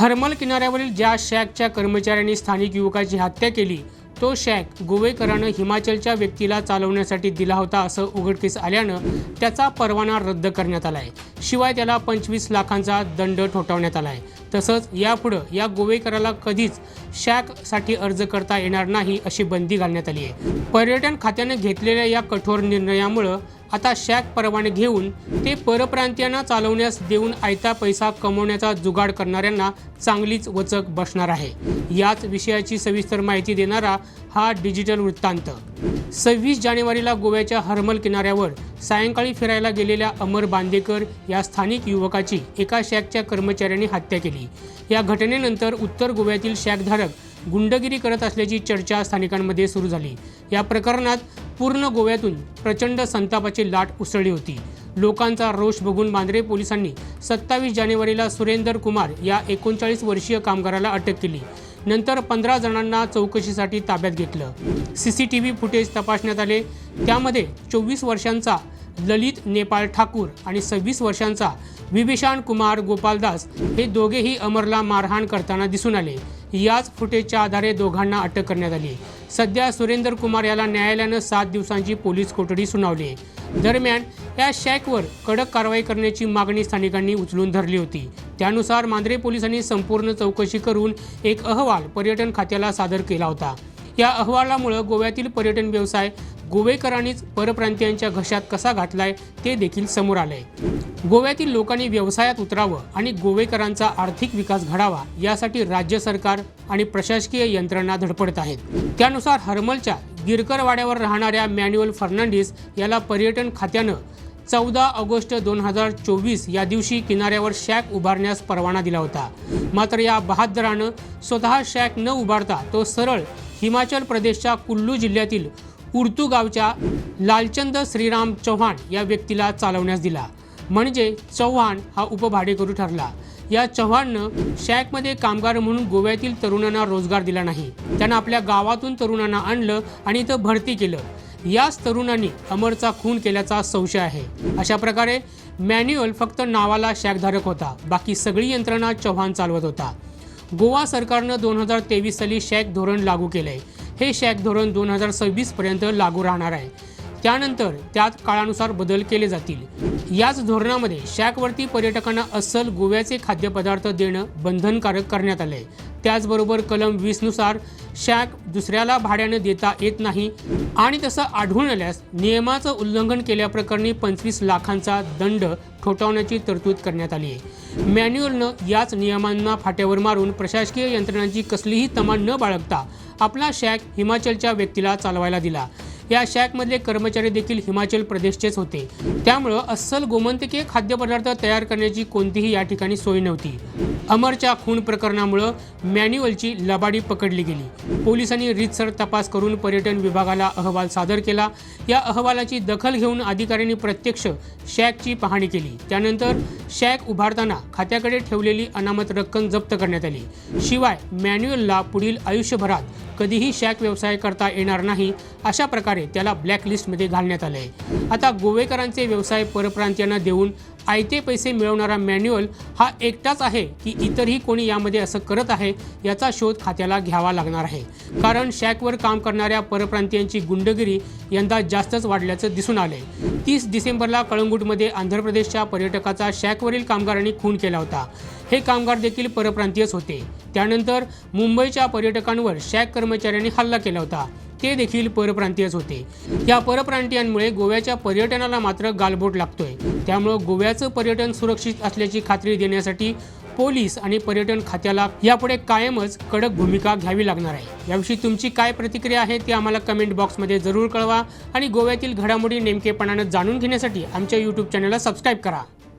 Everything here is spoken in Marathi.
हरमल किनाऱ्यावरील ज्या शॅकच्या कर्मचाऱ्यांनी स्थानिक युवकाची हत्या केली तो शॅक गोवेकरानं हिमाचलच्या व्यक्तीला चालवण्यासाठी दिला होता असं उघडकीस आल्यानं त्याचा परवाना रद्द करण्यात आलाय. शिवाय त्याला पंचवीस लाखांचा दंड ठोठावण्यात आलाय. तसंच यापुढं या गोवेकराला कधीच शॅकसाठी अर्ज करता येणार नाही अशी बंदी घालण्यात आली आहे पर्यटन खात्यानं घेतलेल्या या कठोर निर्णयामुळं आता शॅक परवाने घेऊन ते परप्रांतीयांना चालवण्यास देऊन आयता पैसा कमवण्याचा जुगाड करणाऱ्यांना चांगलीच वचक बसणार आहे. याच विषयाची सविस्तर माहिती देणारा हा डिजिटल वृत्तांत. सव्वीस जानेवारीला गोव्याच्या हरमल किनाऱ्यावर सायंकाळी फिरायला गेलेल्या अमर बांदेकर या स्थानिक युवकाची एका शॅकच्या कर्मचाऱ्यांनी हत्या केली. या घटनेनंतर उत्तर गोव्यातील शॅकधारक गुंडगिरी करत असल्याची चर्चा स्थानिकांमध्ये सुरू झाली. या प्रकरणात पूर्ण गोव्यातून प्रचंड संतापाची लाट उसळली होती. लोकांचा रोष बघून बांद्रे पोलिसांनी सत्तावीस जानेवारीला सुरेंदर कुमार या एकोणचाळीस वर्षीय कामगाराला अटक केली. नंतर पंधरा जणांना चौकशीसाठी ताब्यात घेतलं. C C T V footage तपासण्यात आले. त्यामध्ये चोवीस वर्षांचा ललित नेपाळ ठाकूर आणि सव्वीस वर्षांचा विभीषण कुमार गोपालदास हे दोघेही अमरला मारहाण करताना दिसून आले. याच फुटेजच्या आधारे दोघांना अटक करण्यात आली. सध्या सुरेंदर कुमार याला न्यायालयानं सात दिवसांची पोलीस कोठडी सुनावली. आहे दरम्यान या शॅकवर कडक कारवाई करण्याची मागणी स्थानिकांनी उचलून धरली होती. त्यानुसार मांद्रे पोलिसांनी संपूर्ण चौकशी करून एक अहवाल पर्यटन खात्याला सादर केला होता. या अहवालामुळं गोव्यातील पर्यटन व्यवसाय गोवेकरांनीच परप्रांतीयांच्या घशात कसा घातलाय ते देखील समोर आलंय. गोव्यातील लोकांनी व्यवसायात उतरावं आणि गोवेकरांचा आर्थिक विकास घडावा यासाठी राज्य सरकार आणि प्रशासकीय यंत्रणा धडपडत आहेत. त्यानुसार हरमलच्या गिरकरवाड्यावर राहणाऱ्या मॅन्युअल फर्नांडिस याला पर्यटन खात्यानं चौदा ऑगस्ट दोन हजार चोवीस या दिवशी किनाऱ्यावर शॅक उभारण्यास परवाना दिला होता. मात्र या बहादरानं स्वतः शॅक न उभारता तो सरळ हिमाचल प्रदेशच्या कुल्लू जिल्ह्यातील उर्तू गावच्या लालचंद श्रीराम चव्हाण या व्यक्तीला चालवण्यास दिला. म्हणजे चव्हाण हा उपभाडेकरू ठरला. या चव्हाणनं शॅकमध्ये कामगार म्हणून गोव्यातील तरुणांना रोजगार दिला नाही. त्यानं आपल्या गावातून तरुणांना आणलं आणि इथं भरती केलं. याच तरुणांनी अमरचा खून केल्याचा संशय आहे. अशा प्रकारे मॅन्युअल फक्त नावाला शॅकधारक होता. बाकी सगळी यंत्रणा चव्हाण चालवत होता. गोवा सरकारनं दोन हजार तेवीस साली शॅक धोरण लागू केलंय. हे शॅक धोरण दोन हजार सव्वीस पर्यंत लागू राहणार आहे. त्यानंतर त्यात काळानुसार बदल केले जातील. याच धोरणामध्ये शॅकवरती पर्यटकांना अस्सल गोव्याचे खाद्यपदार्थ देणं बंधनकारक करण्यात आलंय. त्याचबरोबर कलम वीसनुसार शॅक दुसऱ्याला भाड्यानं देता येत नाही आणि तसं आढळून आल्यास नियमाचं उल्लंघन केल्याप्रकरणी पंचवीस लाखांचा दंड ठोठावण्याची तरतूद करण्यात आली आहे मॅन्युअलनं याच नियमांना फाट्यावर मारून प्रशासकीय यंत्रणांची कसलीही तमा न बाळगता आपला शॅक हिमाचलच्या व्यक्तीला चालवायला दिला. या शॅकमधले कर्मचारी देखील हिमाचल प्रदेशचेच होते. त्यामुळं अस्सल गोमंतकीय खाद्यपदार्थ तयार करण्याची कोणतीही या ठिकाणी सोय नव्हती. अमरच्या खून प्रकरणामुळं मॅन्युअलची लबाडी पकडली गेली. पोलिसांनी रितसर तपास करून पर्यटन विभागाला अहवाल सादर केला. या अहवालाची दखल घेऊन अधिकाऱ्यांनी प्रत्यक्ष शॅकची पाहणी केली. त्यानंतर शॅक उभारताना खात्याकडे ठेवलेली अनामत रक्कम जप्त करण्यात आली. शिवाय मॅन्युअलला पुढील आयुष्यभरात कधीही शॅक व्यवसाय करता येणार नाही अशा प्रकारे त्याला ब्लॅकलिस्टमध्ये घालण्यात आलं आहे आता गोवेकरांचे व्यवसाय परप्रांतीयांना देऊन आयते पैसे मिळवणारा मॅन्युअल हा एकटाच आहे की इतरही कोणी यामध्ये असं करत आहे याचा शोध खात्याला घ्यावा लागणार आहे. कारण शॅकवर काम करणाऱ्या परप्रांतीयांची गुंडगिरी यंदा जास्तच वाढल्याचं दिसून आलंय. तीस डिसेंबरला कळंगूटमध्ये आंध्र प्रदेशच्या पर्यटकाचा शॅकवरील कामगारांनी खून केला होता. हे कामगार देखील परप्रांतीयच होते. त्यानंतर मुंबईच्या पर्यटकांवर शॅक कर्मचाऱ्यांनी हल्ला केला होता. ते देखील परप्रांतीयच होते. या परप्रांतीयांमुळे गोव्याच्या पर्यटनाला मात्र गालबोट लागतोय. त्यामुळं गोव्याचं पर्यटन सुरक्षित असल्याची खात्री देण्यासाठी पोलीस आणि पर्यटन खात्याला यापुढे कायमच कडक भूमिका घ्यावी लागणार आहे. याविषयी तुमची काय प्रतिक्रिया आहे ती आम्हाला कमेंट बॉक्समध्ये जरूर कळवा आणि गोव्यातील घडामोडी नेमकेपणानं जाणून घेण्यासाठी आमच्या यूट्यूब चॅनलला सबस्क्राईब करा.